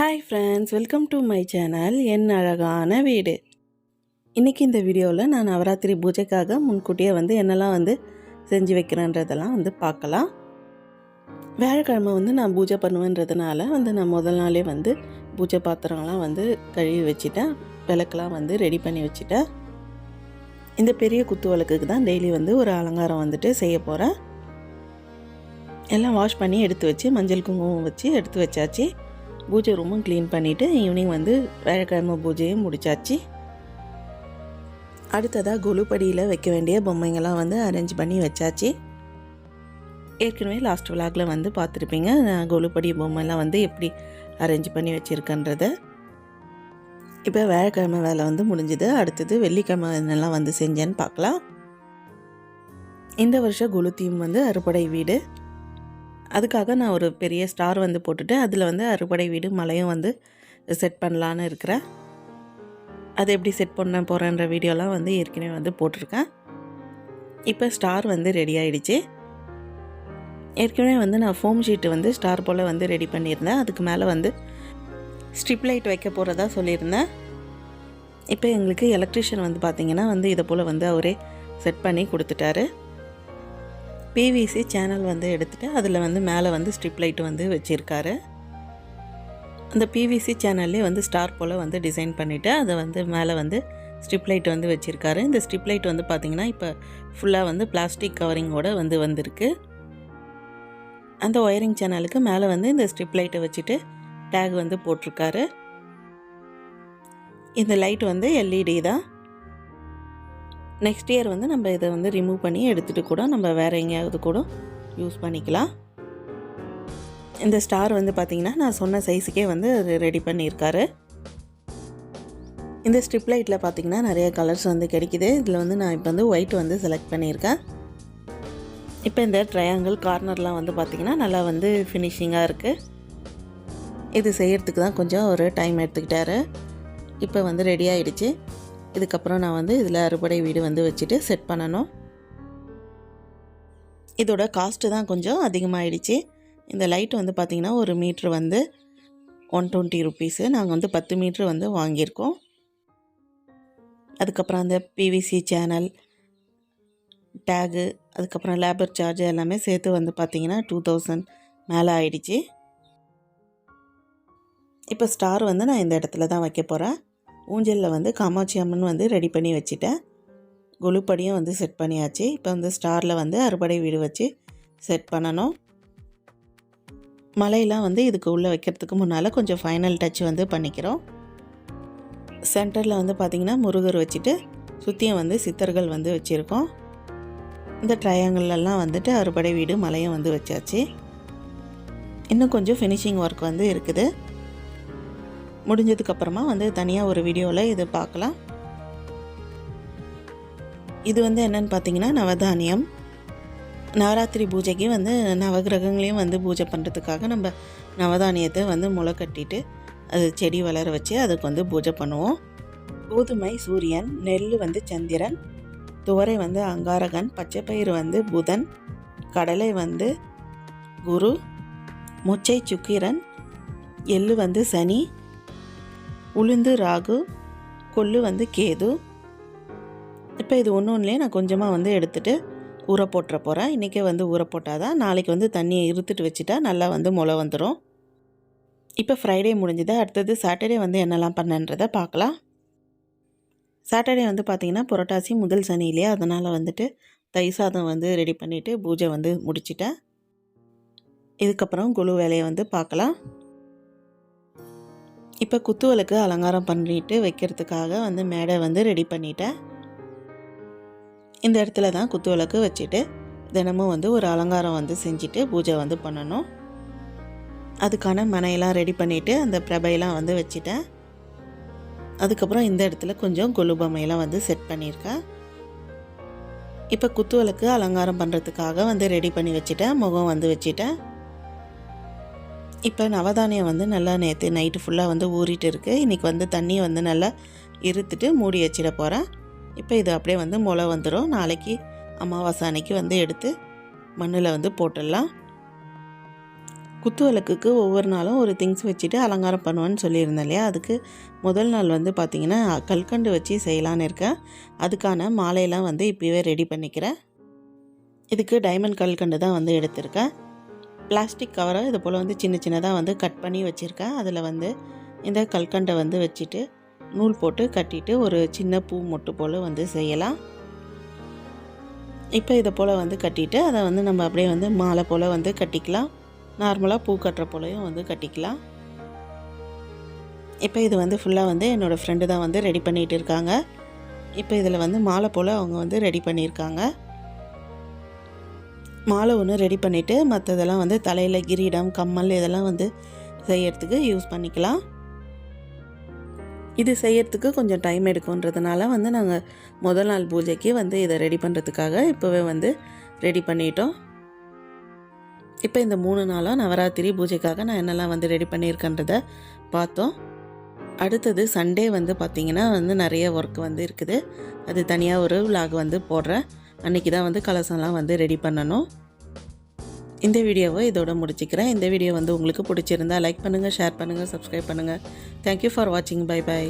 Hi friends welcome to my channel என் அழகான வீடு. இன்றைக்கி இந்த வீடியோவில் நான் நவராத்திரி பூஜைக்காக முன்கூட்டியே வந்து என்னெல்லாம் வந்து செஞ்சு வைக்கிறேன்றதெல்லாம் வந்து பார்க்கலாம். வியாழக்கிழமை வந்து நான் பூஜை பண்ணுவேன்றதுனால வந்து நான் முதல் நாளே வந்து பூஜை பாத்திரம்லாம் வந்து கழுவி வச்சுட்டேன். விளக்கெலாம் வந்து ரெடி பண்ணி வச்சுட்டேன். இந்த பெரிய குத்து விளக்குக்கு தான் டெய்லி வந்து ஒரு அலங்காரம் வந்துட்டு செய்ய போகிறேன் எல்லாம் வாஷ் பண்ணி எடுத்து வச்சு மஞ்சள் குங்குமம் வச்சு எடுத்து வச்சாச்சு. பூஜை ரூமும் க்ளீன் பண்ணிவிட்டு ஈவினிங் வந்து வேலைக்கிழமை பூஜையும் முடிச்சாச்சு. அடுத்ததாக குலுப்படியில் வைக்க வேண்டிய பொம்மைங்கள்லாம் வந்து அரேஞ்ச் பண்ணி வச்சாச்சு. ஏற்கனவே லாஸ்ட் விளாகில் வந்து பார்த்துருப்பீங்க நான் கொலுப்படி பொம்மைலாம் வந்து எப்படி அரேஞ்ச் பண்ணி வச்சுருக்கன்றத. இப்போ வேலைக்கிழமை வேலை வந்து முடிஞ்சுது. அடுத்தது வெள்ளிக்கிழமை என்னெல்லாம் வந்து செஞ்சேன்னு பார்க்கலாம். இந்த வருஷம் குலு தீம் வந்து அறுபடை வீடு. அதுக்காக நான் ஒரு பெரிய ஸ்டார் வந்து போட்டுட்டு அதில் வந்து அறுபடை வீடு மலையும் வந்து செட் பண்ணலான்னு இருக்கிறேன். அது எப்படி செட் பண்ண போகிறேன்ற வீடியோலாம் வந்து ஏற்கனவே வந்து போட்டிருக்கேன். இப்போ ஸ்டார் வந்து ரெடி ஆகிடுச்சு ஏற்கனவே வந்து நான் ஃபோம் ஷீட்டு வந்து ஸ்டார் போல் வந்து ரெடி பண்ணியிருந்தேன். அதுக்கு மேலே வந்து ஸ்ட்ரிப் லைட் வைக்க போகிறதா சொல்லியிருந்தேன். இப்போ எங்களுக்கு எலக்ட்ரிஷியன் வந்து பார்த்திங்கன்னா வந்து இதை போல் வந்து அவரே செட் பண்ணி கொடுத்துட்டாரு. பிவிசி சேனல் வந்து எடுத்துகிட்டு அதில் வந்து மேலே வந்து ஸ்ட்ரிப் லைட் வந்து வச்சுருக்காரு. அந்த பிவிசி சேனல்லே வந்து ஸ்டார் போல் வந்து டிசைன் பண்ணிவிட்டு அதை வந்து மேலே வந்து ஸ்ட்ரிப் லைட் வந்து வச்சுருக்காரு. இந்த ஸ்ட்ரிப் லைட் வந்து பார்த்திங்கன்னா இப்போ ஃபுல்லாக வந்து பிளாஸ்டிக் கவரிங்கோட வந்து வந்திருக்கு. அந்த ஒயரிங் சேனலுக்கு மேலே வந்து இந்த ஸ்ட்ரிப் லைட்டை வச்சுட்டு டேக் வந்து போட்டிருக்காரு. இந்த லைட் வந்து எல்இடி தான். நெக்ஸ்ட் இயர் வந்து நம்ம இதை வந்து ரிமூவ் பண்ணி எடுத்துகிட்டு கூட நம்ம வேறு எங்கேயாவது கூட யூஸ் பண்ணிக்கலாம். இந்த ஸ்டார் வந்து பார்த்திங்கன்னா நான் சொன்ன சைஸுக்கே வந்து ரெடி பண்ணியிருக்காரு. இந்த ஸ்ட்ரிப் லைட்டில் பார்த்திங்கன்னா நிறைய கலர்ஸ் வந்து கிடைக்குது. இதில் வந்து நான் இப்போ வந்து ஒயிட் வந்து செலக்ட் பண்ணியிருக்கேன். இப்போ இந்த ட்ரையாங்கிள் கார்னர்லாம் வந்து பார்த்திங்கன்னா நல்லா வந்து ஃபினிஷிங்காக இருக்குது இது செய்கிறதுக்கு தான் கொஞ்சம் ஒரு டைம் எடுத்துக்கிட்டாரு. இப்போ வந்து ரெடி ஆகிடுச்சு இதுக்கப்புறம் நான் வந்து இதில் அறுபடை வீடு வந்து வச்சுட்டு செட் பண்ணணும். இதோட காஸ்ட்டு தான் கொஞ்சம் அதிகமாகிடுச்சு இந்த லைட் வந்து பார்த்திங்கன்னா ஒரு மீட்ரு வந்து ஒன் டுவெண்ட்டி ருப்பீஸு நாங்கள் வந்து பத்து மீட்ரு வந்து வாங்கியிருக்கோம். அதுக்கப்புறம் அந்த பிவிசி சேனல் டேகு அதுக்கப்புறம் லேபர் சார்ஜ் எல்லாமே சேர்த்து வந்து பார்த்திங்கன்னா டூ தௌசண்ட் மேலே ஆயிடுச்சு. இப்போ ஸ்டார் வந்து நான் இந்த இடத்துல தான் வைக்க போகிறேன் ஊஞ்சலில் வந்து காமாட்சி அம்மன் வந்து ரெடி பண்ணி வச்சுட்டேன். கொலுப்படியும் வந்து செட் பண்ணியாச்சு. இப்போ வந்து ஸ்டாரில் வந்து அறுபடை வீடு வச்சு செட் பண்ணணும். மலையெல்லாம் வந்து இதுக்கு உள்ளே வைக்கிறதுக்கு முன்னால் கொஞ்சம் ஃபைனல் டச் வந்து பண்ணிக்கிறோம். சென்டரில் வந்து பார்த்திங்கன்னா முருகர் வச்சுட்டு சுற்றியும் வந்து சித்தர்கள் வந்து வச்சுருக்கோம். இந்த ட்ரையாங்கிள்லாம் வந்துட்டு அறுபடை வீடு மலையும் வந்து வச்சாச்சு. இன்னும் கொஞ்சம் ஃபினிஷிங் ஒர்க் வந்து இருக்குது. முடிஞ்சதுக்கப்புறமா வந்து தனியாக ஒரு வீடியோவில் இது பார்க்கலாம். இது வந்து என்னென்னு பார்த்தீங்கன்னா நவதானியம். நவராத்திரி பூஜைக்கு வந்து நவகிரகங்களையும் வந்து பூஜை பண்ணுறதுக்காக நம்ம நவதானியத்தை வந்து முளை கட்டிட்டு அது செடி வளர வச்சு அதுக்கு வந்து பூஜை பண்ணுவோம். கோதுமை சூரியன் நெல் வந்து சந்திரன் துவரை வந்து அங்காரகன் பச்சைப்பயிறு வந்து புதன் கடலை வந்து குரு முச்சை சுக்கிரன் எள்ளு வந்து சனி உளுந்து ராகு கொள்ளு வந்து கேது. இப்போ இது ஒன்று ஒன்றுலேயே நான் கொஞ்சமாக வந்து எடுத்துகிட்டு ஊற போட்டுற போகிறேன் இன்றைக்கே வந்து ஊற போட்டால் தான் நாளைக்கு வந்து தண்ணியை இருத்துட்டு வச்சுட்டா நல்லா வந்து முளை வந்துடும் இப்போ ஃப்ரைடே முடிஞ்சுது அடுத்தது சாட்டர்டே வந்து என்னெல்லாம் பண்ணன்றதை பார்க்கலாம் சாட்டர்டே வந்து பார்த்திங்கன்னா புரட்டாசி முதல் சனி இல்லையா? அதனால் வந்துட்டு தை சாதம் வந்து ரெடி பண்ணிவிட்டு பூஜை வந்து முடிச்சிட்டேன். இதுக்கப்புறம் குழு வேலையை வந்து பார்க்கலாம் இப்போ குத்துவலுக்கு அலங்காரம் பண்ணிட்டு வைக்கிறதுக்காக வந்து மேடை வந்து ரெடி பண்ணிட்டேன். இந்த இடத்துல தான் குத்துவிளக்கு வச்சுட்டு தினமும் வந்து ஒரு அலங்காரம் வந்து செஞ்சுட்டு பூஜை வந்து பண்ணணும். அதுக்கான மனையெல்லாம் ரெடி பண்ணிவிட்டு அந்த பிரபையெல்லாம் வந்து வச்சுட்டேன். அதுக்கப்புறம் இந்த இடத்துல கொஞ்சம் கொலுபமையெல்லாம் வந்து செட் பண்ணியிருக்கேன். இப்போ குத்துவிளக்கு அலங்காரம் பண்ணுறதுக்காக வந்து ரெடி பண்ணி வச்சுட்டேன். முகம் வந்து வச்சுட்டேன். இப்போ நவதானியம் வந்து நல்லா நேற்று நைட்டு ஃபுல்லாக வந்து ஊறிட்டு இருக்குது இன்றைக்கி வந்து தண்ணியை வந்து நல்லா இருத்துட்டு மூடி வச்சிட போகிறேன் இப்போ இது அப்படியே வந்து முளை வந்துடும் நாளைக்கு அமாவாசை அன்னைக்கு வந்து எடுத்து மண்ணில் வந்து போட்டுடலாம். குத்து விளக்குக்கு ஒவ்வொரு நாளும் ஒரு திங்ஸ் வச்சுட்டு அலங்காரம் பண்ணுவேன்னு சொல்லியிருந்தேன் இல்லையா? அதுக்கு முதல் நாள் வந்து பார்த்திங்கன்னா கல்கண்டு வச்சு செய்யலான்னு இருக்கேன். அதுக்கான மாலையெல்லாம் வந்து இப்போவே ரெடி பண்ணிக்கிறேன். இதுக்கு டைமண்ட் கல்கண்டு தான் வந்து எடுத்திருக்கேன். பிளாஸ்டிக் கவரை இது போல் வந்து சின்ன சின்னதாக வந்து கட் பண்ணி வச்சுருக்கேன். அதில் வந்து இந்த கல்கண்டை வந்து வச்சுட்டு நூல் போட்டு கட்டிட்டு ஒரு சின்ன பூ மொட்டு போல் வந்து செய்யலாம். இப்போ இதை போல் வந்து கட்டிட்டு அதை வந்து நம்ம அப்படியே வந்து மாலை போல் வந்து கட்டிக்கலாம். நார்மலாக பூ கட்டுற போலையும் வந்து கட்டிக்கலாம். இப்போ இது வந்து ஃபுல்லாக வந்து என்னோடய ஃப்ரெண்டு தான் வந்து ரெடி பண்ணிகிட்டு இருக்காங்க. இப்போ இதில் வந்து மாலை போல் அவங்க வந்து ரெடி பண்ணியிருக்காங்க மாலை ஒன்று ரெடி பண்ணிவிட்டு மற்றதெல்லாம் வந்து தலையில் கிரீடம் கம்மல் இதெல்லாம் வந்து செய்யறதுக்கு யூஸ் பண்ணிக்கலாம். இது செய்யறதுக்கு கொஞ்சம் டைம் எடுக்கும்ன்றதுனால வந்து நாங்கள் முதல் நாள் பூஜைக்கு வந்து இதை ரெடி பண்ணுறதுக்காக இப்போவே வந்து ரெடி பண்ணிட்டோம். இப்போ இந்த மூணு நாளாக நவராத்திரி பூஜைக்காக நான் என்னெல்லாம் வந்து ரெடி பண்ணியிருக்கேன்றத பார்த்தோம். அடுத்தது சண்டே வந்து பார்த்திங்கன்னா வந்து நிறைய ஒர்க் வந்து இருக்குது. அது தனியாக ஒரு விலாக் வந்து போடுறேன். அன்றைக்கி தான் வந்து கலசம்லாம் வந்து ரெடி பண்ணணும். இந்த வீடியோவை இதோட முடிச்சுக்கிறேன். இந்த வீடியோ வந்து உங்களுக்கு பிடிச்சிருந்தா லைக் பண்ணுங்கள் ஷேர் பண்ணுங்கள் சப்ஸ்கிரைப் பண்ணுங்கள் தேங்க்யூ ஃபார் வாட்சிங் பை பை